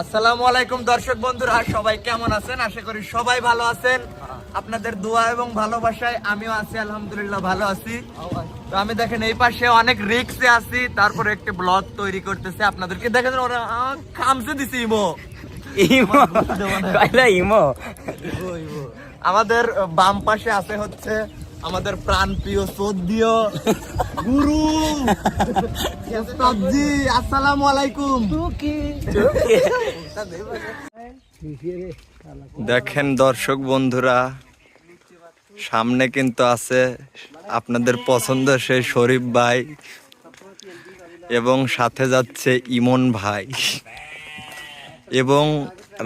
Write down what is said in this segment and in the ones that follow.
আসসালামু আলাইকুম দর্শক বন্ধুরা সবাই কেমন আছেন? আশা করি সবাই ভালো আছেন। আপনাদের দোয়া এবং ভালোবাসায় আমিও আছি আলহামদুলিল্লাহ ভালো আছি। তো আমি দেখেন এই পাশে অনেক রিক্সে আছি তারপরে একটি ব্লগ তৈরি করতেছে আপনাদেরকে। দেখেন ওরা খামছে দিছি ইমো? Imo imo. আমাদের বাম পাশে আছে হচ্ছে আমাদের প্রাণ প্রিয় সদ্যিয় গুরু আসসালামু আলাইকুম। দেখেন দর্শক বন্ধুরা সামনে কিন্তু আছে আপনাদের পছন্দ সেই শরীফ ভাই এবং সাথে যাচ্ছে ইমন ভাই। এবং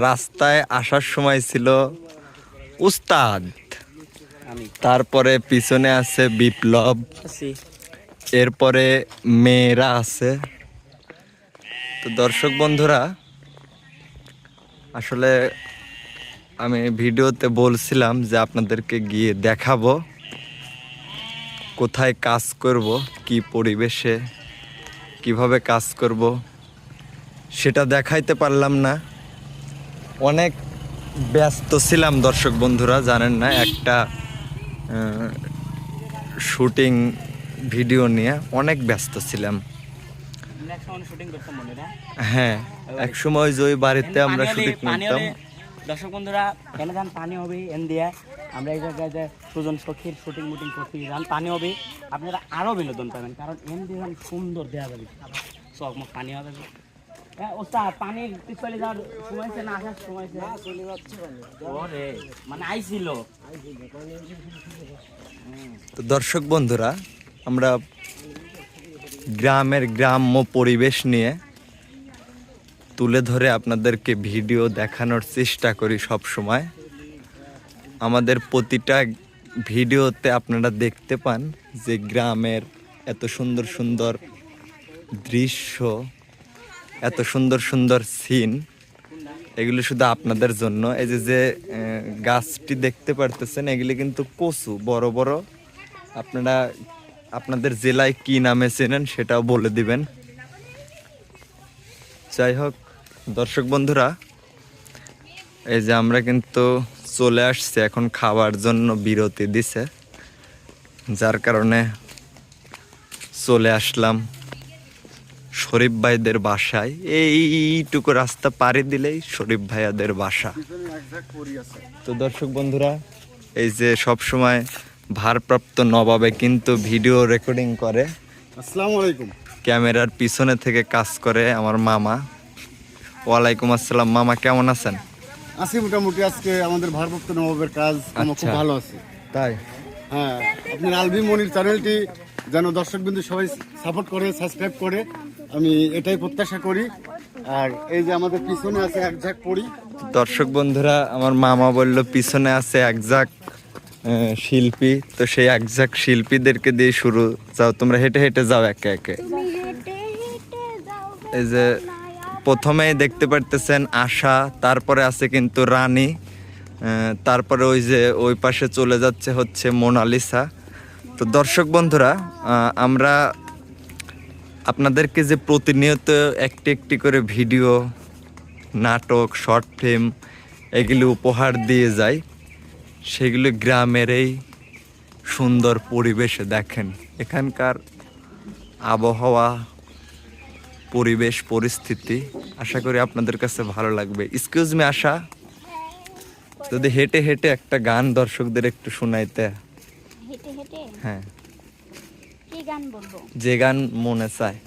রাস্তায় আসার সময় ছিল উস্তাদ। তারপরে পিছনে আছে বিপ্লব। এরপরে মেয়েরা আছে। তো দর্শক বন্ধুরা আসলে আমি ভিডিওতে বলছিলাম যে আপনাদেরকে গিয়ে দেখাবো কোথায় কাজ করব কি পরিবেশে কীভাবে কাজ করব সেটা দেখাইতে পারলাম না। অনেক ব্যস্ত ছিলাম দর্শক বন্ধুরা জানেন না একটা শুটিং ভিডিও নিয়ে অনেক ব্যস্ত ছিলাম। হ্যাঁ এক সময় যে বাড়িতে আমরা শুটিং করতাম। দর্শক বন্ধুরা কেন যান পানি হবে এন দিয়ে। আমরা এই জায়গায় যে সুজন সখীর শুটিং মুটিং করতে যান পানি হবে। আপনারা আরও বিনোদন পাবেন কারণ এন দিয়ে সুন্দর দেওয়া যাবে। সব পানি হবে। ওস্তাদ পানির পিছলে যাওয়ার সময় না আসার সময় হয়েছে চলে যাচ্ছে ওরে মানে আইছিল। তো দর্শক বন্ধুরা আমরা গ্রামের গ্রাম্য পরিবেশ নিয়ে তুলে ধরে আপনাদেরকে ভিডিও দেখানোর চেষ্টা করি সব সময়। আমাদের প্রতিটা ভিডিওতে আপনারা দেখতে পান যে গ্রামের এত সুন্দর সুন্দর দৃশ্য এত সুন্দর সুন্দর সিন এগুলো শুধু আপনাদের জন্য। এই যে যে গাছটি দেখতে পারতেছেন, এগুলি কিন্তু কচু, বড় বড়। আপনারা আপনাদের জেলায় কি নামে চেনেন সেটাও বলে দিবেন। যাই হোক, দর্শক বন্ধুরা, এই যে আমরা কিন্তু চলে আসছি। এখন খাওয়ার জন্য বিরতি দিছে। যার কারণে চলে আসলাম। শরীফ ভাইদের বাসায় এইটুকু রাস্তা পাড়ি দিলেই শরীফ ভাইয়াদের বাসা। তো দর্শক বন্ধুরা এই যে সব সময় ভারপ্রাপ্ত নবাবে কিন্তু ভিডিও রেকর্ডিং করে। আসসালামু আলাইকুম। ক্যামেরার পিছনে থেকে কাজ করে আমার মামা। ওয়ালাইকুম আসসালাম। মামা কেমন আছেন? আছি মোটামুটি আজকে আমাদের ভারপ্রাপ্ত নবাবের কাজ আমার খুব আচ্ছা। ভালো আছে। তাই? হ্যাঁ আপনার আলবি মনির চ্যানেলটি যেন দর্শকবিন্দু সবাই সাপোর্ট করে সাবস্ক্রাইব করে আমি এটাই প্রত্যাশা করি। আর এই যে আমাদের পিছনে আছে এক ঝাঁক পড়ি দর্শক বন্ধুরা আমার মামা বলল পিছনে আছে এক ঝাঁক শিল্পী। তো সেই এক ঝাঁক শিল্পীদেরকে দিয়ে শুরু। যাও তোমরা হেঁটে হেঁটে যাও একে একে। তুমি হেঁটে হেঁটে যাও এই যে প্রথমেই দেখতে পারতেছেন আশা তারপরে আছে কিন্তু রানী তারপরে ওই যে ওই পাশে চলে যাচ্ছে হচ্ছে মোনালিসা। তো দর্শক বন্ধুরা আমরা আপনাদেরকে যে প্রতিনিয়ত একটি একটি করে ভিডিও নাটক শর্ট ফিল্ম এগুলি উপহার দিয়ে যাই সেগুলো গ্রামের এই সুন্দর পরিবেশে দেখেন। এখানকার আবহাওয়া পরিবেশ পরিস্থিতি আশা করি আপনাদের কাছে ভালো লাগবে। এক্সকিউজ মি আশা যদি হেঁটে হেঁটে একটা গান দর্শকদের একটু শোনাইতে। হ্যাঁ। কি গান বলব? যে গান মনে চায়।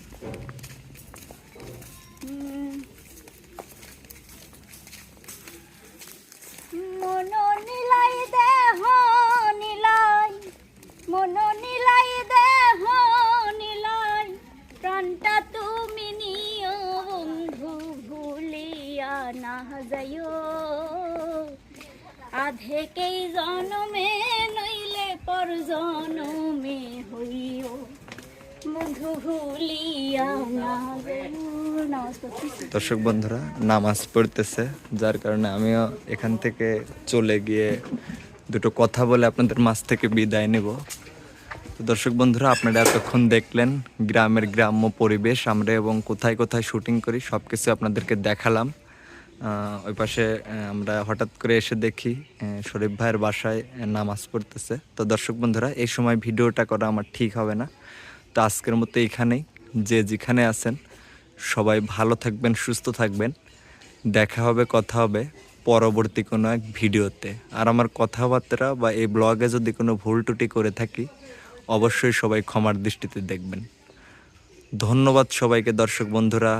না আধেকেই জনমে নইলে পর জনমে হইও বন্ধু ভুলিয়া নামাজ দর্শক বন্ধুরা, নামাজ পড়তেছে, যার কারণে আমিও এখান থেকে চলে গিয়ে দুটো কথা বলে আপনাদের মাঝ থেকে বিদায় নেব। তো দর্শক বন্ধুরা, আপনারা এতক্ষণ দেখলেন গ্রামের গ্রাম্য পরিবেশ, আমরা এবং কোথায় কোথায় শুটিং করি সব কিছু আপনাদেরকে দেখালাম। ওই পাশে আমরা হঠাৎ করে এসে দেখি শরীফ ভাইয়ের বাসায় নামাজ পড়তেছে। তো দর্শক বন্ধুরা, এই সময় ভিডিওটা করা আমার ঠিক হবে না। তো আজকের মতো এইখানেই যে যেখানে আছেন, সবাই ভালো থাকবেন, সুস্থ থাকবেন। দেখা হবে, কথা হবে পরবর্তী কোনো এক ভিডিওতে। আর আমার কথাবার্তা বা এই ব্লগে যদি কোনো ভুল টুটি করে থাকি, অবশ্যই সবাই ক্ষমার দৃষ্টিতে দেখবেন। ধন্যবাদ সবাইকে, দর্শক বন্ধুরা।